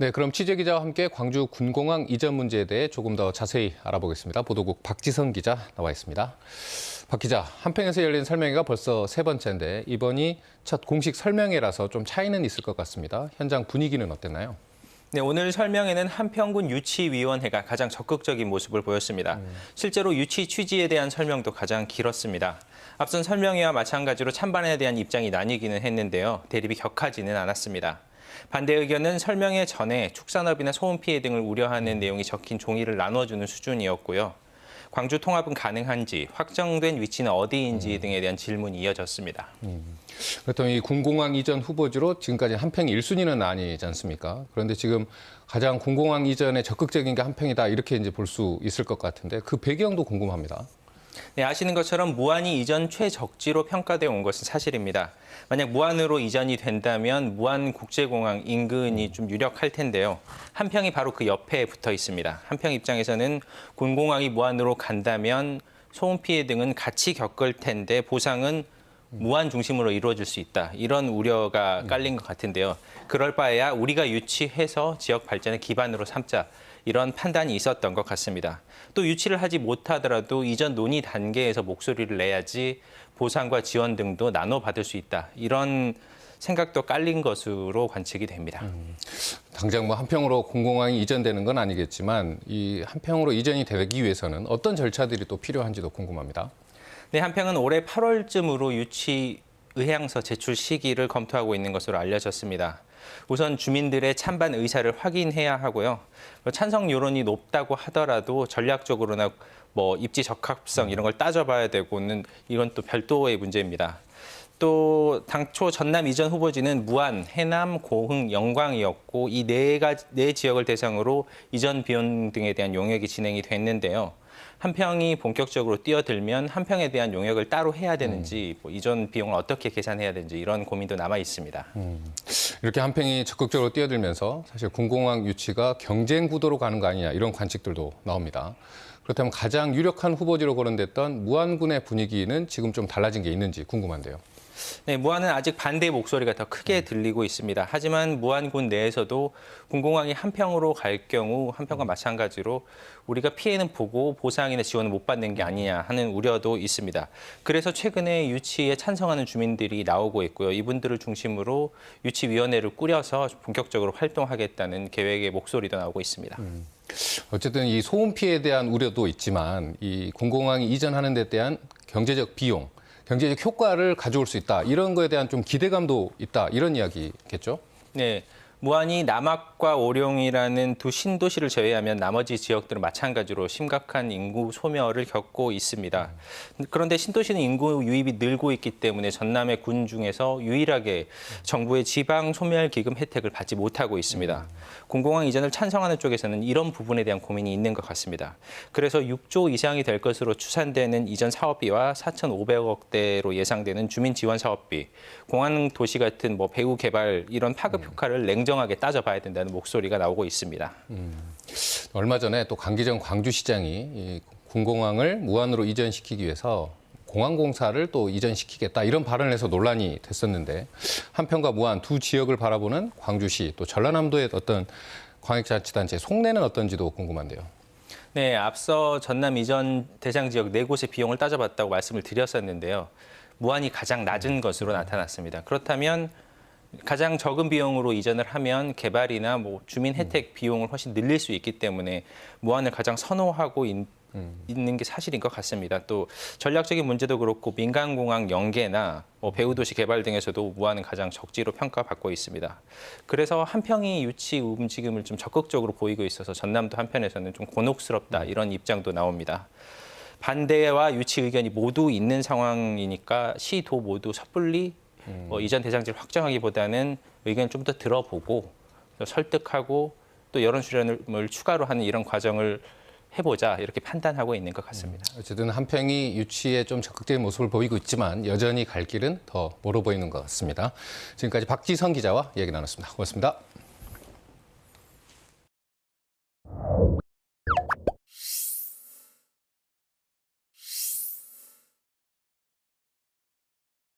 네, 그럼 취재 기자와 함께 광주 군공항 이전 문제에 대해 조금 더 자세히 알아보겠습니다. 보도국 박지성 기자 나와 있습니다. 박 기자, 한평에서 열린 설명회가 벌써 세 번째인데 이번이 첫 공식 설명회라서 좀 차이는 있을 것 같습니다. 현장 분위기는 어땠나요? 네, 오늘 설명에는 한평군 유치위원회가 가장 적극적인 모습을 보였습니다. 실제로 유치 취지에 대한 설명도 가장 길었습니다. 앞선 설명회와 마찬가지로 찬반에 대한 입장이 나뉘기는 했는데요. 대립이 격하지는 않았습니다. 반대 의견은 설명회 전에 축산업이나 소음 피해 등을 우려하는 내용이 적힌 종이를 나눠주는 수준이었고요. 광주 통합은 가능한지, 확정된 위치는 어디인지 등에 대한 질문이 이어졌습니다. 그렇다면 이 군공항 이전 후보지로 지금까지 한평이 1순위는 아니지 않습니까? 그런데 지금 가장 군공항 이전에 적극적인 게 한평이다 이렇게 이제 볼 수 있을 것 같은데 그 배경도 궁금합니다. 네, 아시는 것처럼 무안이 이전 최적지로 평가돼 온 것은 사실입니다. 만약 무안으로 이전이 된다면 무안 국제공항 인근이 좀 유력할 텐데요. 한평이 바로 그 옆에 붙어 있습니다. 한평 입장에서는 군공항이 무안으로 간다면 소음 피해 등은 같이 겪을 텐데 보상은 무한 중심으로 이루어질 수 있다. 이런 우려가 깔린 것 같은데요. 그럴 바에야 우리가 유치해서 지역 발전의 기반으로 삼자. 이런 판단이 있었던 것 같습니다. 또 유치를 하지 못하더라도 이전 논의 단계에서 목소리를 내야지 보상과 지원 등도 나눠 받을 수 있다. 이런 생각도 깔린 것으로 관측이 됩니다. 당장 뭐 한평으로 공공항이 이전되는 건 아니겠지만 이 한평으로 이전이 되기 위해서는 어떤 절차들이 또 필요한지도 궁금합니다. 네, 한평은 올해 8월쯤으로 유치 의향서 제출 시기를 검토하고 있는 것으로 알려졌습니다. 우선 주민들의 찬반 의사를 확인해야 하고요. 찬성 여론이 높다고 하더라도 전략적으로나 뭐 입지 적합성 이런 걸 따져봐야 되고는 이건 또 별도의 문제입니다. 또 당초 전남 이전 후보지는 무안, 해남, 고흥, 영광이었고 이 네 가지 네 지역을 대상으로 이전 비용 등에 대한 용역이 진행이 됐는데요. 한 평이 본격적으로 뛰어들면 한 평에 대한 용역을 따로 해야 되는지 뭐 이전 비용을 어떻게 계산해야 되는지 이런 고민도 남아 있습니다. 이렇게 한 평이 적극적으로 뛰어들면서 사실 군공항 유치가 경쟁 구도로 가는 거 아니냐 이런 관측들도 나옵니다. 그렇다면 가장 유력한 후보지로 거론됐던 무안군의 분위기는 지금 좀 달라진 게 있는지 궁금한데요. 네, 무안은 아직 반대 목소리가 더 크게 들리고 있습니다. 하지만 무안군 내에서도 군공항이 한평으로 갈 경우 한평과 마찬가지로 우리가 피해는 보고 보상이나 지원을 못 받는 게 아니냐 하는 우려도 있습니다. 그래서 최근에 유치에 찬성하는 주민들이 나오고 있고요. 이분들을 중심으로 유치위원회를 꾸려서 본격적으로 활동하겠다는 계획의 목소리도 나오고 있습니다. 어쨌든 이 소음 피해에 대한 우려도 있지만 이 군공항이 이전하는 데 대한 경제적 비용, 경제적 효과를 가져올 수 있다. 이런 거에 대한 좀 기대감도 있다. 이런 이야기겠죠? 네. 무안이 남악과 오룡이라는 두 신도시를 제외하면 나머지 지역들은 마찬가지로 심각한 인구 소멸을 겪고 있습니다. 그런데 신도시는 인구 유입이 늘고 있기 때문에 전남의 군 중에서 유일하게 정부의 지방 소멸 기금 혜택을 받지 못하고 있습니다. 공공항 이전을 찬성하는 쪽에서는 이런 부분에 대한 고민이 있는 것 같습니다. 그래서 6조 이상이 될 것으로 추산되는 이전 사업비와 4,500억 대로 예상되는 주민 지원 사업비, 공항 도시 같은 뭐 배후 개발 이런 파급 효과를 냉정 하게 따져봐야 된다는 목소리가 나오고 있습니다. 얼마 전에 또 강기정 광주시장이 이 군공항을 무안으로 이전시키기 위해서 공항공사를 또 이전시키겠다 이런 발언을 해서 논란이 됐었는데 한평과 무안 두 지역을 바라보는 광주시 또 전라남도의 어떤 광역자치단체 속내는 어떤지도 궁금한데요. 네, 앞서 전남 이전 대상 지역 네 곳의 비용을 따져봤다고 말씀을 드렸었는데요. 무안이 가장 낮은 것으로 나타났습니다. 그렇다면 가장 적은 비용으로 이전을 하면 개발이나 뭐 주민 혜택 비용을 훨씬 늘릴 수 있기 때문에 무안을 가장 선호하고 있, 있는 게 사실인 것 같습니다. 또 전략적인 문제도 그렇고 민간공항 연계나 뭐 배후도시 개발 등에서도 무안은 가장 적지로 평가받고 있습니다. 그래서 한평이 유치 움직임을 좀 적극적으로 보이고 있어서 전남도 한편에서는 좀 곤혹스럽다 이런 입장도 나옵니다. 반대와 유치 의견이 모두 있는 상황이니까 시도 모두 섣불리 뭐 이전 대상지를 확정하기보다는 의견을 좀더 들어보고 또 설득하고 또 여론 수렴을 추가로 하는 이런 과정을 해보자 이렇게 판단하고 있는 것 같습니다. 어쨌든 한평이 유치에 좀 적극적인 모습을 보이고 있지만 여전히 갈 길은 더 멀어 보이는 것 같습니다. 지금까지 박지성 기자와 이야기 나눴습니다. 고맙습니다.